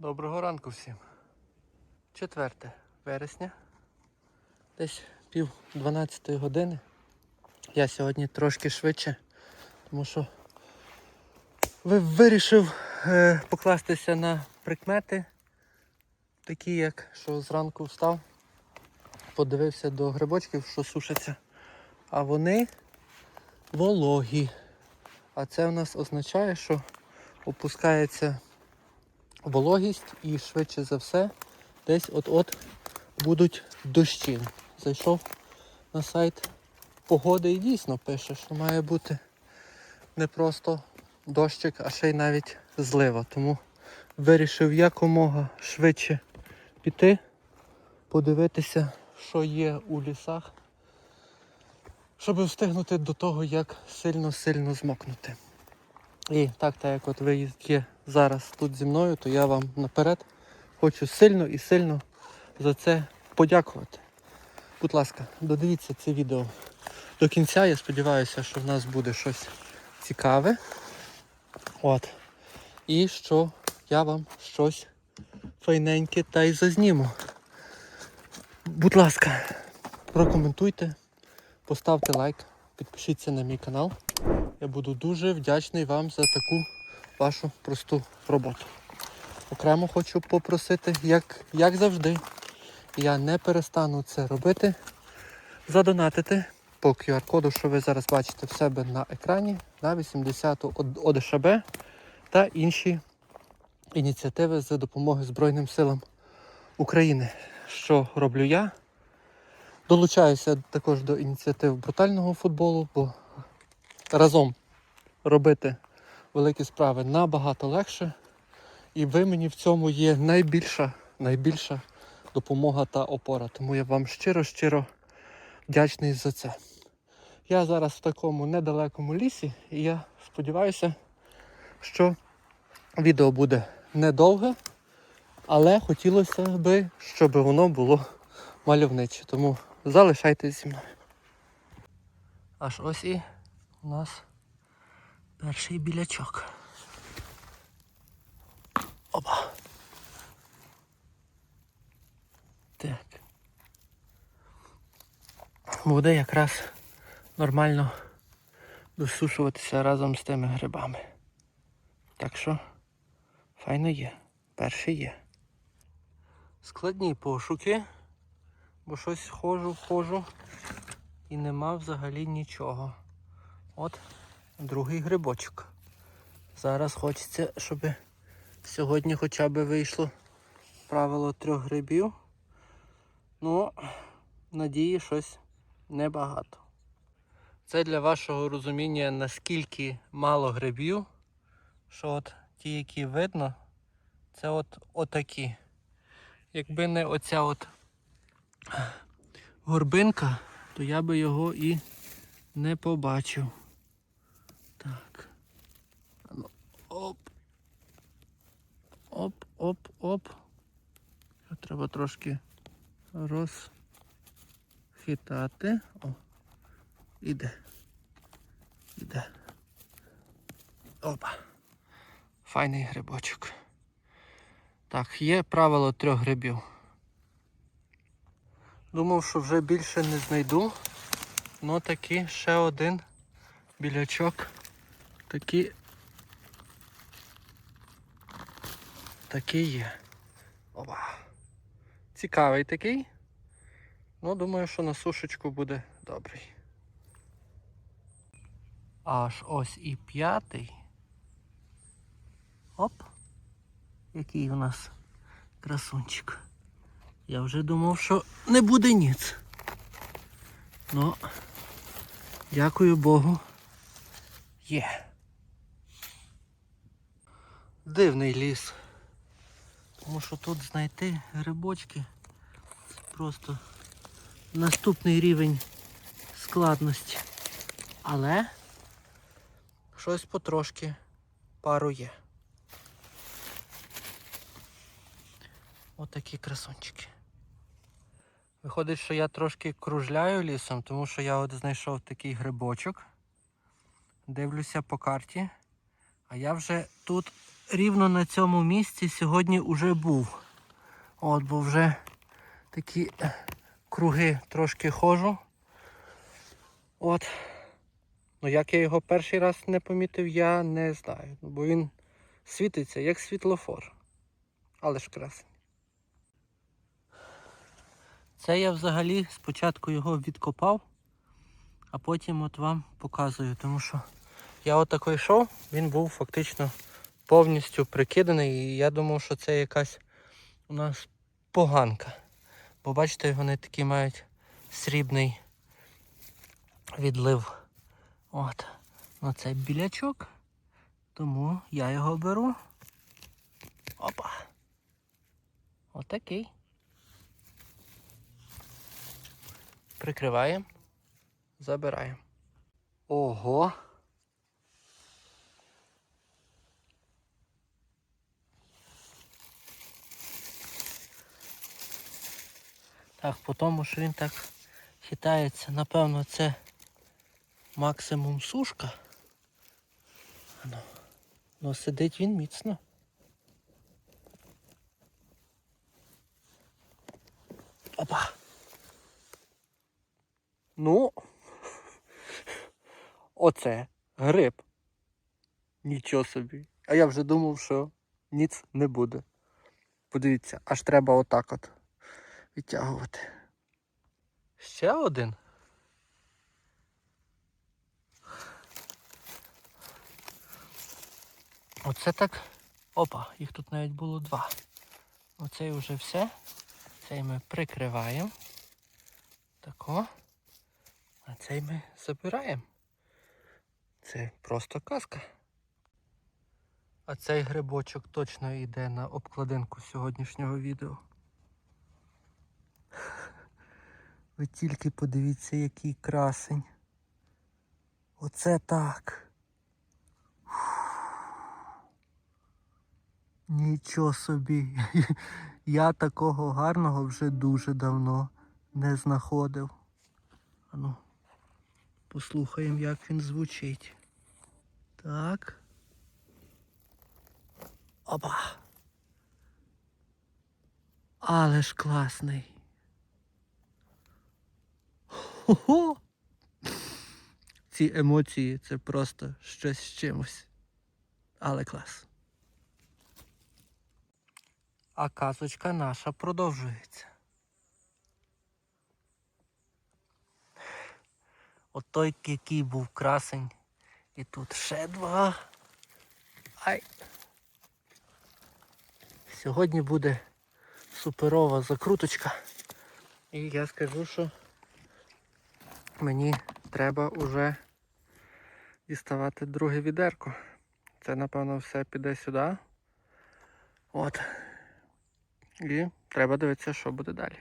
Доброго ранку всім. 4 вересня. Десь пів 12 години. Я сьогодні трошки швидше, тому що вирішив е, покластися на прикмети, такі як що зранку встав, подивився до грибочків, що сушаться, а вони вологі. А це в нас означає, що опускається вологість і швидше за все десь от-от будуть дощі. Зайшов на сайт погоди і дійсно пише, що має бути не просто дощик, а ще й навіть злива. Тому вирішив якомога швидше піти, подивитися, що є у лісах, щоб встигнути до того, як сильно-сильно змокнути. І так, так як от ви є зараз тут зі мною, то я вам наперед хочу сильно і сильно за це подякувати. Будь ласка, додивіться це відео до кінця. Я сподіваюся, що в нас буде щось цікаве. От. І що я вам щось файненьке та й зазніму. Будь ласка, прокоментуйте, поставте лайк, підпишіться на мій канал. Я буду дуже вдячний вам за таку вашу просту роботу. Окремо хочу попросити, як, як завжди, я не перестану це робити, задонатити по QR-коду, що ви зараз бачите в себе на екрані, на 80 ОДШБ та інші ініціативи з допомоги Збройним силам України. Що роблю я? Долучаюся також до ініціатив брутального футболу, бо разом робити великі справи набагато легше. І ви мені в цьому є найбільша, найбільша допомога та опора. Тому я вам щиро-щиро вдячний за це. Я зараз в такому недалекому лісі, і я сподіваюся, що відео буде недовге, але хотілося б, щоб воно було мальовниче. Тому залишайтесь зі мною. Аж ось і у нас перший білячок. Опа. Так. Буде якраз нормально досушуватися разом з тими грибами. Так що файно є. Перший є. Складні пошуки, бо щось ходжу, ходжу і нема взагалі нічого. От другий грибочок. Зараз хочеться, щоб сьогодні хоча б вийшло правило трьох грибів. Ну, надії щось небагато. Це для вашого розуміння, наскільки мало грибів, що от ті, які видно, це от отакі. Якби не оця от горбинка, то я би його і не побачив. Так. А ну, Оп. Оп, оп, оп. Його Треба трошки розхитати. О, іде. Іде. Опа. Файний грибочок. Так, є правило трьох грибів. Думав, що вже більше не знайду. Ну таки ще один білячок. Такі. Такий є. Опа. Цікавий такий. Ну, думаю, що на сушечку буде добрий. Аж ось і п'ятий. Оп. Який у нас красунчик. Я вже думав, що не буде ніц. Ну, дякую Богу. Є. Дивний ліс. Тому що тут знайти грибочки просто наступний рівень складності. Але щось потрошки пару є. Отакі красунчики. Виходить, що я трошки кружляю лісом, тому що я от знайшов такий грибочок. Дивлюся по карті. А я вже тут рівно на цьому місці сьогодні уже був. От, бо вже такі е, круги трошки ходжу. От. Ну як я його перший раз не помітив, я не знаю. Ну, Бо він світиться як світлофор. Але ж красень. Це я взагалі спочатку його відкопав, а потім от вам показую, тому що я отако йшов, він був фактично повністю прикиданий, і я думав, що це якась у нас поганка. Бо бачите, вони такі мають срібний відлив. От. Ну це білячок. Тому я його беру. Опа. Отакий. Прикриваємо. Забираємо. Ого. Так, по тому, що він так хитається, напевно, це максимум сушка. Ну, ну сидить він міцно. Опа. Ну, оце гриб. Нічого собі. А я вже думав, що ніц не буде. Подивіться, аж треба отак от відтягувати. Ще один. Оце так. Опа, їх тут навіть було два. Оцей вже все. Цей ми прикриваємо. Тако. А цей ми забираємо. Це просто казка. А цей грибочок точно йде на обкладинку сьогоднішнього відео. Ви тільки подивіться, який красень. Оце так. Нічого собі. Я такого гарного вже дуже давно не знаходив. Ану, послухаємо, як він звучить. Так. Опа. Але ж класний. Хо-хо! Ці емоції це просто щось з чимось. Але клас. А казочка наша продовжується. От той, який був красень. І тут ще два. Ай. Сьогодні буде суперова закруточка. І я скажу, що мені треба вже діставати друге відерко. Це, напевно, все піде сюди. От. І треба дивитися, що буде далі.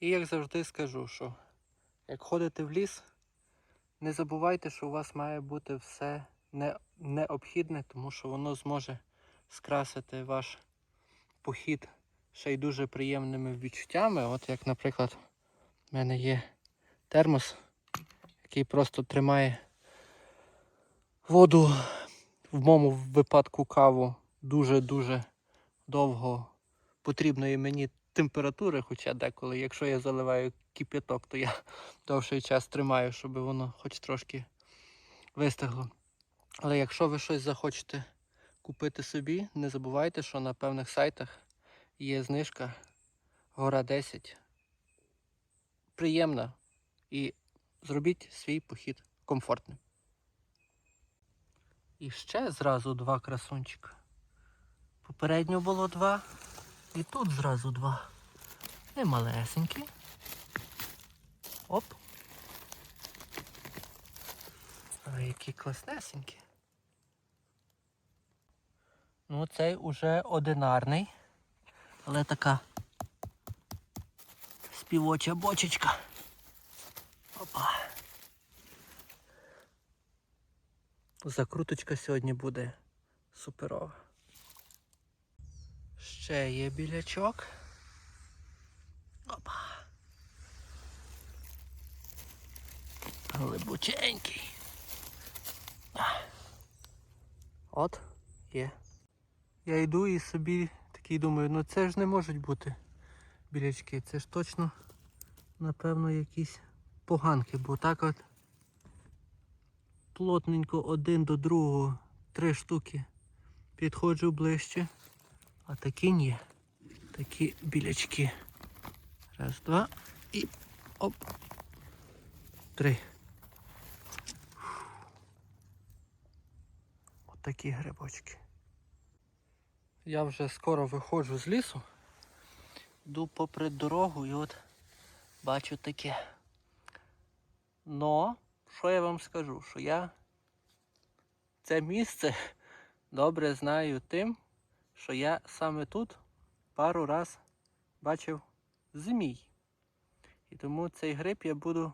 І як завжди скажу, що як ходите в ліс, не забувайте, що у вас має бути все не, необхідне, тому що воно зможе скрасити ваш похід ще й дуже приємними відчуттями. От як, наприклад, в мене є термос, який просто тримає воду, в моєму випадку каву дуже-дуже довго потрібної мені температури, хоча деколи, якщо я заливаю кип'яток, то я довший час тримаю, щоб воно хоч трошки вистигло. Але якщо ви щось захочете купити собі, не забувайте, що на певних сайтах є знижка Гора 10. Приємна. І зробіть свій похід комфортним. І ще зразу два красунчика. Попередньо було два. І тут зразу два. І малесенькі. Оп. Ой, які класнесенькі. Ну, цей уже одинарний. Але така співоча бочечка. Опа. Закруточка сьогодні буде суперова. Ще є білячок. Опа. Глибоченький. От, є. Я йду і собі такий думаю, ну це ж не можуть бути білячки. Це ж точно, напевно, якісь поганки, бо так от плотненько один до другого, три штуки. Підходжу ближче. А такі ні. Такі білячки. Раз, два і оп. Три. Отакі грибочки. Я вже скоро виходжу з лісу. Йду попри дорогу і от бачу таке. Но, що я вам скажу, що я це місце добре знаю тим, що я саме тут пару раз бачив змій. І тому цей гриб я буду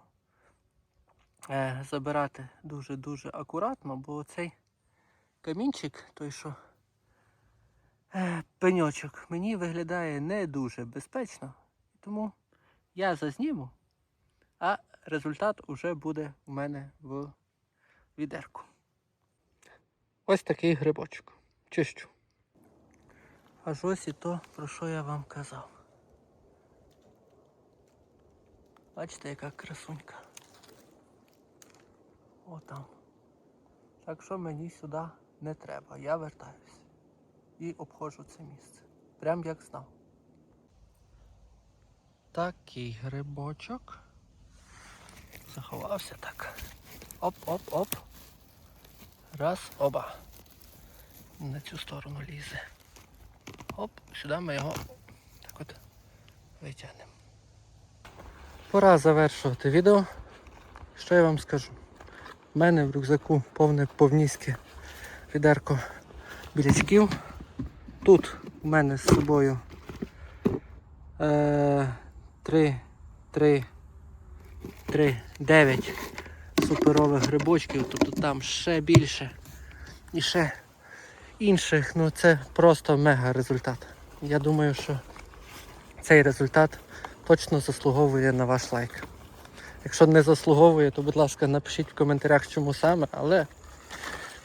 е, забирати дуже-дуже акуратно, бо цей камінчик, той що е, пеньочок, мені виглядає не дуже безпечно. Тому я зазніму, а результат уже буде у мене в відерку. Ось такий грибочок. Чищу. Аж ось і то, про що я вам казав. Бачите, яка красунька. О там. Так що мені сюди не треба. Я вертаюсь. І обходжу це місце. Прям як знав. Такий грибочок. Заховався так. Оп-оп-оп. Раз, оба. На цю сторону лізе. Оп, сюди ми його так от витягнемо. Пора завершувати відео. Що я вам скажу? У мене в рюкзаку повне повністю відерко білячків. Тут у мене з собою е, 3, 3, 3, 9 суперових грибочків, тобто там ще більше і ще інших. Ну це просто мега результат. Я думаю, що цей результат точно заслуговує на ваш лайк. Якщо не заслуговує, то будь ласка напишіть в коментарях, чому саме, але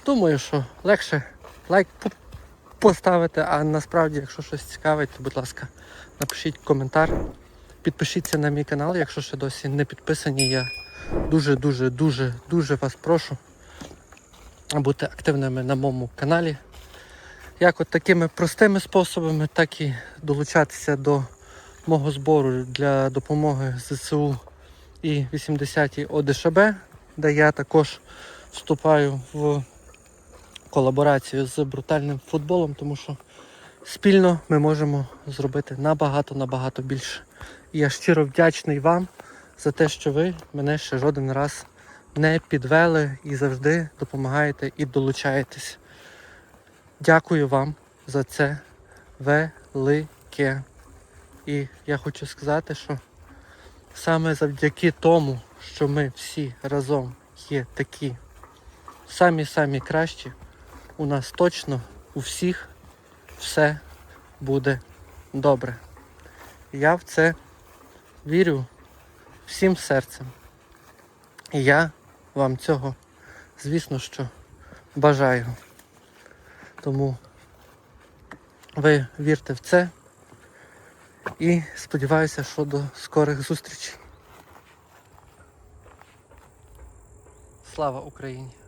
думаю, що легше лайк поставити, а насправді, якщо щось цікавить, то будь ласка, напишіть коментар. Підпишіться на мій канал, якщо ще досі не підписані. Я дуже, дуже, дуже, вас прошу бути активними на моєму каналі. Як от такими простими способами, так і долучатися до мого збору для допомоги ЗСУ і 80-й ОДШБ, де я також вступаю в колаборацію з брутальним футболом, тому що спільно ми можемо зробити набагато-набагато більше. Я щиро вдячний вам за те, що ви мене ще жоден раз не підвели і завжди допомагаєте і долучаєтесь. Дякую вам за це велике. І я хочу сказати, що саме завдяки тому, що ми всі разом є такі самі-самі кращі, у нас точно у всіх все буде добре. Я в це вірю всім серцем. І я вам цього, звісно, що бажаю. Тому ви вірте в це і сподіваюся, що до скорих зустрічей. Слава Україні!